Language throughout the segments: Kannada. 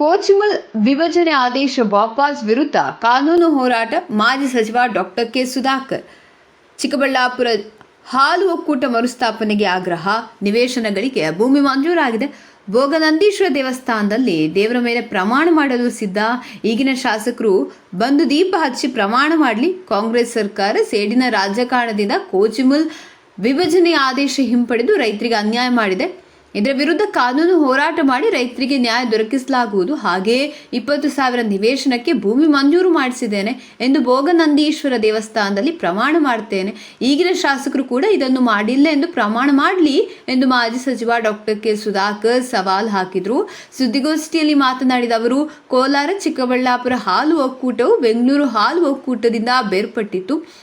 ಕೋಚಿಮಲ್ ವಿಭಜನೆ ಆದೇಶ ವಾಪಸ್ ವಿರುದ್ಧ ಕಾನೂನು ಹೋರಾಟ ಮಾಜಿ ಸಚಿವ ಡಾಕ್ಟರ್ ಕೆ ಸುಧಾಕರ್. ಚಿಕ್ಕಬಳ್ಳಾಪುರ ಹಾಲು ಒಕ್ಕೂಟ ಮರುಸ್ಥಾಪನೆಗೆ ಆಗ್ರಹ, ನಿವೇಶನಗಳಿಗೆ ಭೂಮಿ ಮಂಜೂರಾಗಿದೆ. ಭೋಗನಂದೀಶ್ವರ ದೇವಸ್ಥಾನದಲ್ಲಿ ದೇವರ ಮೇಲೆ ಪ್ರಮಾಣ ಮಾಡಲು ಸಿದ್ಧ. ಈಗಿನ ಶಾಸಕರು ಬಂದು ದೀಪ ಹಚ್ಚಿ ಪ್ರಮಾಣ ಮಾಡಲಿ. ಕಾಂಗ್ರೆಸ್ ಸರ್ಕಾರ ಸೇಡಿನ ರಾಜಕಾರಣದಿಂದ ಕೋಚಿಮುಲ್ ವಿಭಜನೆ ಆದೇಶ ಹಿಂಪಡೆದು ರೈತರಿಗೆ ಅನ್ಯಾಯ ಮಾಡಿದೆ. ಇದರ ವಿರುದ್ಧ ಕಾನೂನು ಹೋರಾಟ ಮಾಡಿ ರೈತರಿಗೆ ನ್ಯಾಯ ದೊರಕಿಸಲಾಗುವುದು. ಹಾಗೆಯೇ ಇಪ್ಪತ್ತು ಸಾವಿರ ನಿವೇಶನಕ್ಕೆ ಭೂಮಿ ಮಂಜೂರು ಮಾಡಿಸಿದ್ದೇನೆ ಎಂದು ಭೋಗನಂದೀಶ್ವರ ದೇವಸ್ಥಾನದಲ್ಲಿ ಪ್ರಮಾಣ ಮಾಡ್ತೇನೆ. ಈಗಿನ ಶಾಸಕರು ಕೂಡ ಇದನ್ನು ಮಾಡಿಲ್ಲ ಎಂದು ಪ್ರಮಾಣ ಮಾಡಲಿ ಎಂದು ಮಾಜಿ ಸಚಿವ ಡಾಕ್ಟರ್ ಕೆ. ಸುಧಾಕರ್ ಸವಾಲ್ ಹಾಕಿದ್ರು. ಸುದ್ದಿಗೋಷ್ಠಿಯಲ್ಲಿ ಮಾತನಾಡಿದ ಅವರು, ಕೋಲಾರ ಚಿಕ್ಕಬಳ್ಳಾಪುರ ಹಾಲು ಒಕ್ಕೂಟವು ಬೆಂಗಳೂರು ಹಾಲು ಒಕ್ಕೂಟದಿಂದ ಬೇರ್ಪಟ್ಟಿತ್ತು.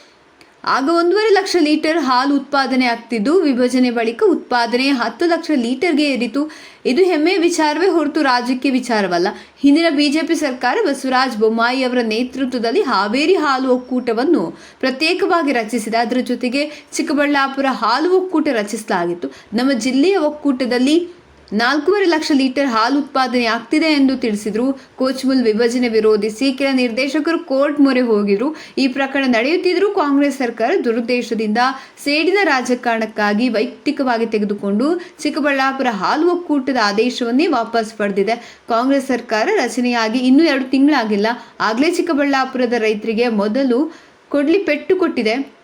ಆಗ ಒಂದೂವರೆ ಲಕ್ಷ ಲೀಟರ್ ಹಾಲು ಉತ್ಪಾದನೆ ಆಗ್ತಿದ್ದು. ವಿಭಜನೆ ಬಳಿಕ ಉತ್ಪಾದನೆ ಹತ್ತು ಲಕ್ಷ ಲೀಟರ್ಗೆ ಏರಿತು. ಇದು ಹೆಮ್ಮೆಯ ವಿಚಾರವೇ ಹೊರತು ರಾಜ್ಯಕ್ಕೆ ವಿಚಾರವಲ್ಲ. ಹಿಂದಿನ ಬಿಜೆಪಿ ಸರ್ಕಾರ ಬಸವರಾಜ ಬೊಮ್ಮಾಯಿ ಅವರ ನೇತೃತ್ವದಲ್ಲಿ ಹಾವೇರಿ ಹಾಲು ಒಕ್ಕೂಟವನ್ನು ಪ್ರತ್ಯೇಕವಾಗಿ ರಚಿಸಿದೆ. ಅದರ ಜೊತೆಗೆ ಚಿಕ್ಕಬಳ್ಳಾಪುರ ಹಾಲು ಒಕ್ಕೂಟ ರಚಿಸಲಾಗಿತ್ತು. ನಮ್ಮ ಜಿಲ್ಲೆಯ ಒಕ್ಕೂಟದಲ್ಲಿ ನಾಲ್ಕೂವರೆ ಲಕ್ಷ ಲೀಟರ್ ಹಾಲು ಉತ್ಪಾದನೆ ಆಗ್ತಿದೆ ಎಂದು ತಿಳಿಸಿದರು. ಕೋಚ್ಮುಲ್ ವಿಭಜನೆ ವಿರೋಧಿಸಿ ಕೆಲ ನಿರ್ದೇಶಕರು ಕೋರ್ಟ್ ಮೊರೆ ಹೋಗಿದ್ರು. ಈ ಪ್ರಕರಣ ನಡೆಯುತ್ತಿದ್ದರೂ ಕಾಂಗ್ರೆಸ್ ಸರ್ಕಾರ ದುರುದ್ದೇಶದಿಂದ ಸೇಡಿನ ರಾಜಕಾರಣಕ್ಕಾಗಿ ವೈಯಕ್ತಿಕವಾಗಿ ತೆಗೆದುಕೊಂಡು ಚಿಕ್ಕಬಳ್ಳಾಪುರ ಹಾಲು ಒಕ್ಕೂಟದ ಆದೇಶವನ್ನೇ ವಾಪಸ್ ಪಡೆದಿದೆ. ಕಾಂಗ್ರೆಸ್ ಸರ್ಕಾರ ರಚನೆಯಾಗಿ ಇನ್ನೂ ಎರಡು ತಿಂಗಳಾಗಿಲ್ಲ. ಆಗಲೇ ಚಿಕ್ಕಬಳ್ಳಾಪುರದ ರೈತರಿಗೆ ಮೊದಲು ಕೊಡ್ಲಿ ಪೆಟ್ಟು ಕೊಟ್ಟಿದೆ.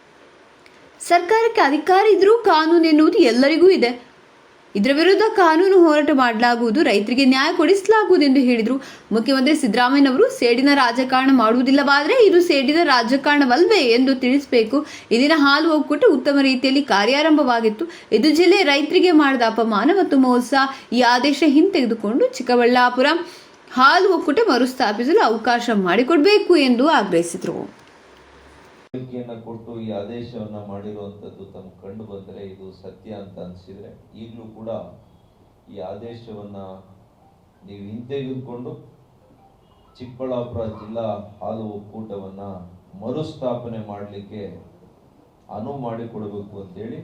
ಸರ್ಕಾರಕ್ಕೆ ಅಧಿಕಾರ ಇದ್ರೂ ಕಾನೂನು ಎನ್ನುವುದು ಎಲ್ಲರಿಗೂ ಇದೆ. ಇದರ ವಿರುದ್ಧ ಕಾನೂನು ಹೋರಾಟ ಮಾಡಲಾಗುವುದು, ರೈತರಿಗೆ ನ್ಯಾಯ ಕೊಡಿಸಲಾಗುವುದು ಎಂದು ಹೇಳಿದರು. ಮುಖ್ಯಮಂತ್ರಿ ಸಿದ್ದರಾಮಯ್ಯನವರು ಸೇಡಿನ ರಾಜಕಾರಣ ಮಾಡುವುದಿಲ್ಲವಾದರೆ ಇದು ಸೇಡಿನ ರಾಜಕಾರಣವಲ್ವೇ ಎಂದು ತಿಳಿಸಬೇಕು. ಇಲ್ಲಿನ ಹಾಲು ಒಕ್ಕೂಟ ಉತ್ತಮ ರೀತಿಯಲ್ಲಿ ಕಾರ್ಯಾರಂಭವಾಗಿತ್ತು. ಇದು ಜಿಲ್ಲೆ ರೈತರಿಗೆ ಮಾಡಿದ ಅಪಮಾನ ಮತ್ತು ಮೋಸ. ಈ ಆದೇಶ ಹಿಂತೆಗೆದುಕೊಂಡು ಚಿಕ್ಕಬಳ್ಳಾಪುರ ಹಾಲು ಒಕ್ಕೂಟ ಮರುಸ್ಥಾಪಿಸಲು ಅವಕಾಶ ಮಾಡಿಕೊಡಬೇಕು ಎಂದು ಆಗ್ರಹಿಸಿದರು. ಹೇಳಿಕೆಯನ್ನ ಕೊಟ್ಟು ಈ ಆದೇಶವನ್ನು ಮಾಡಿರುವಂಥದ್ದು ತಮ್ಮ ಕಂಡು ಬಂದರೆ ಇದು ಸತ್ಯ ಅಂತ ಅನಿಸಿದರೆ ಈಗಲೂ ಕೂಡ ಈ ಆದೇಶವನ್ನು ನೀವು ಹಿಂತೆಗೆದುಕೊಂಡು ಚಿಕ್ಕಬಳ್ಳಾಪುರ ಜಿಲ್ಲಾ ಹಾಲು ಒಕ್ಕೂಟವನ್ನು ಮರುಸ್ಥಾಪನೆ ಮಾಡಲಿಕ್ಕೆ ಅನುವು ಮಾಡಿಕೊಡಬೇಕು ಅಂತೇಳಿ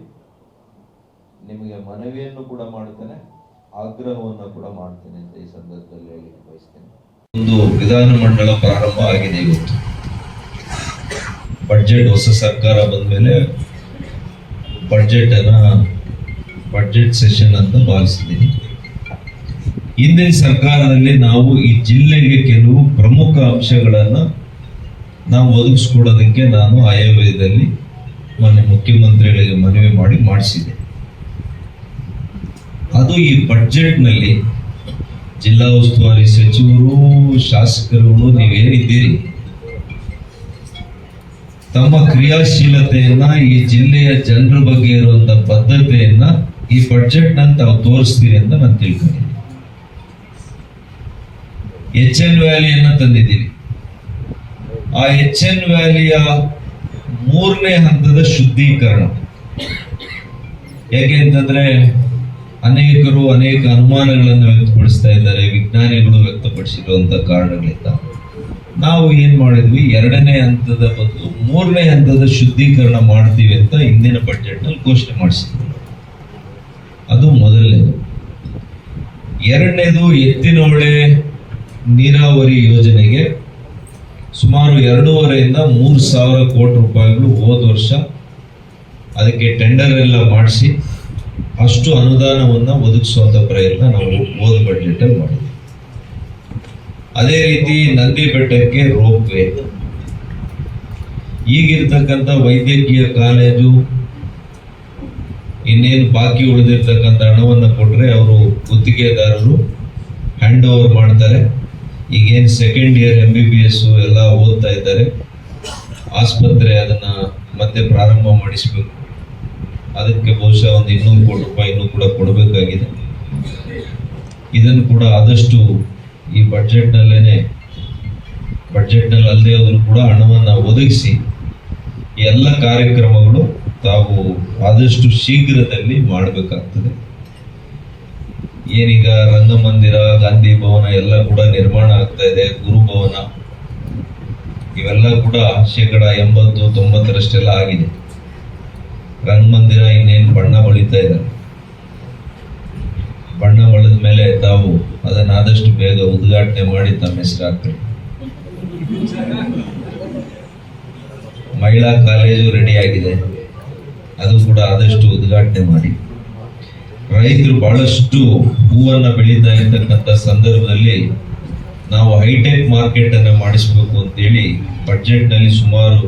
ನಿಮಗೆ ಮನವಿಯನ್ನು ಕೂಡ ಮಾಡ್ತೇನೆ, ಆಗ್ರಹವನ್ನು ಕೂಡ ಮಾಡ್ತೇನೆ ಅಂತ ಈ ಸಂದರ್ಭದಲ್ಲಿ ಹೇಳಿ ಬಯಸ್ತೇನೆ ಒಂದು ವಿಧಾನಮಂಡಲ ಪ್ರಾರಂಭ ಆಗಿದೆ ಇವತ್ತು. ಬಡ್ಜೆಟ್ ಹೊಸ ಸರ್ಕಾರ ಬಂದ್ಮೇಲೆ ಬಜೆಟ್ ಅನ್ನ ಬಡ್ಜೆಟ್ ಸೆಷನ್ ಅಂತ ಭಾವಿಸಿದ್ದೀನಿ ಹಿಂದಿನ ಸರ್ಕಾರದಲ್ಲಿ ನಾವು ಈ ಜಿಲ್ಲೆಗೆ ಕೆಲವು ಪ್ರಮುಖ ಅಂಶಗಳನ್ನು ನಾವು ಒದಗಿಸ್ಕೊಡೋದಕ್ಕೆ ನಾನು ಆಯವ್ಯದಲ್ಲಿ ಮಾನ್ಯ ಮುಖ್ಯಮಂತ್ರಿಗಳಿಗೆ ಮನವಿ ಮಾಡಿ ಮಾಡಿಸಿದೆ. ಅದು ಈ ಬಡ್ಜೆಟ್ನಲ್ಲಿ ಜಿಲ್ಲಾ ಉಸ್ತುವಾರಿ ಸಚಿವರು, ಶಾಸಕರುಗಳು ನೀವೇನಿದ್ದೀರಿ ತಮ್ಮ ಕ್ರಿಯಾಶೀಲತೆಯನ್ನ ಈ ಜಿಲ್ಲೆಯ ಜನರ ಬಗ್ಗೆ ಇರುವಂತ ಬದ್ಧತೆಯನ್ನ ಈ ಬಜೆಟ್ನ ತಾವು ತೋರಿಸ್ತೀರಿ ಅಂತ ನಾನು ತಿಳ್ಕೊಂಡಿದ್ದೀನಿ. ಎಚ್ ಎನ್ ವ್ಯಾಲಿಯನ್ನ ತಂದಿದ್ದೀವಿ. ಆ ಎಚ್ ಎನ್ ವ್ಯಾಲಿಯ ಮೂರನೇ ಹಂತದ ಶುದ್ಧೀಕರಣ. ಹೇಗೆ ಅಂತಂದ್ರೆ ಅನೇಕರು ಅನೇಕ ಅನುಮಾನಗಳನ್ನು ವ್ಯಕ್ತಪಡಿಸ್ತಾ ಇದ್ದಾರೆ, ವಿಜ್ಞಾನಿಗಳು ವ್ಯಕ್ತಪಡಿಸಿರುವಂತ ಕಾರಣಗಳಿಂದ. ನಾವು ಏನ್ ಮಾಡಿದ್ವಿ? ಎರಡನೇ ಹಂತದ ಬದಲು ಮೂರನೇ ಹಂತದ ಶುದ್ಧೀಕರಣ ಮಾಡ್ತೀವಿ ಅಂತ ಹಿಂದಿನ ಬಜೆಟ್ನಲ್ಲಿ ಘೋಷಣೆ ಮಾಡಿಸಿದ್ವಿ. ಅದು ಮೊದಲನೇ ಎರಡನೇದು ಎತ್ತಿನಹೊಳೆ ನೀರಾವರಿ ಯೋಜನೆಗೆ ಸುಮಾರು ಎರಡೂವರೆಯಿಂದ ಮೂರು ಸಾವಿರ ಕೋಟಿ ರೂಪಾಯಿಗಳು ಹೋದ ವರ್ಷ ಅದಕ್ಕೆ ಟೆಂಡರ್ ಎಲ್ಲ ಮಾಡಿಸಿ ಅಷ್ಟು ಅನುದಾನವನ್ನು ಒದಗಿಸುವಂಥ ಪ್ರಯತ್ನ ನಾವು ಹೋದ ಬಜೆಟಲ್ಲಿ ಮಾಡಿದ್ವಿ. ಅದೇ ರೀತಿ ನಂದಿ ಬೆಟ್ಟಕ್ಕೆ ರೋಪ್ ವೇ ಈಗಿರ್ತಕ್ಕಂಥ ವೈದ್ಯಕೀಯ ಕಾಲೇಜು, ಇನ್ನೇನು ಬಾಕಿ ಉಳಿದಿರ್ತಕ್ಕಂಥ ಹಣವನ್ನು ಕೊಟ್ಟರೆ ಅವರು ಗುತ್ತಿಗೆದಾರರು ಹ್ಯಾಂಡ್ ಓವರ್ ಮಾಡ್ತಾರೆ. ಈಗೇನು second year M B B S ಎಲ್ಲ ಓದ್ತಾ ಇದ್ದಾರೆ. ಆಸ್ಪತ್ರೆ ಅದನ್ನ ಮತ್ತೆ ಪ್ರಾರಂಭ ಮಾಡಿಸಬೇಕು. ಅದಕ್ಕೆ ಬಹುಶಃ ಒಂದು ಇನ್ನೂರು ಕೋಟಿ ರೂಪಾಯಿನೂ ಕೂಡ ಕೊಡಬೇಕಾಗಿದೆ. ಇದನ್ನು ಕೂಡ ಆದಷ್ಟು ಈ ಬಡ್ಜೆಟ್ನಲ್ಲೇ ಬಡ್ಜೆಟ್ನಲ್ಲಿ ಅಲ್ಲದೆ ಕೂಡ ಹಣವನ್ನು ಒದಗಿಸಿ ಎಲ್ಲ ಕಾರ್ಯಕ್ರಮಗಳು ತಾವು ಆದಷ್ಟು ಶೀಘ್ರದಲ್ಲಿ ಮಾಡಬೇಕಾಗ್ತದೆ. ಏನೀಗ ರಂಗಮಂದಿರ, ಗಾಂಧಿ ಭವನ ಎಲ್ಲ ಕೂಡ ನಿರ್ಮಾಣ ಆಗ್ತಾ ಇದೆ ಗುರುಭವನ ಇವೆಲ್ಲ ಕೂಡ ಶೇಕಡ ಎಂಬತ್ತು, ತೊಂಬತ್ತರಷ್ಟೆಲ್ಲ ಆಗಿದೆ. ರಂಗಮಂದಿರ ಇನ್ನೇನು ಬಣ್ಣ ಬಳಿತಾ ಇದ್ದಾರೆ ಬಣ್ಣ ಬಳಿದ ಮೇಲೆ ತಾವು ಅದನ್ನ ಆದಷ್ಟು ಬೇಗ ಉದ್ಘಾಟನೆ ಮಾಡಿ ತಮ್ಮ ಹೆಸರು ಹಾಕ್ರಿ ಮಹಿಳಾ ಕಾಲೇಜು ರೆಡಿ ಆಗಿದೆ. ಅದು ಕೂಡ ಆದಷ್ಟು ಉದ್ಘಾಟನೆ ಮಾಡಿ. ರೈತರು ಬಹಳಷ್ಟು ಹೂವನ್ನ ಬೆಳೀತಾ ಇರ್ತಕ್ಕಂಥ ಸಂದರ್ಭದಲ್ಲಿ ನಾವು ಹೈಟೆಕ್ ಮಾರ್ಕೆಟ್ ಅನ್ನ ಮಾಡಿಸ್ಬೇಕು ಅಂತೇಳಿ ಬಜೆಟ್ನಲ್ಲಿ ಸುಮಾರು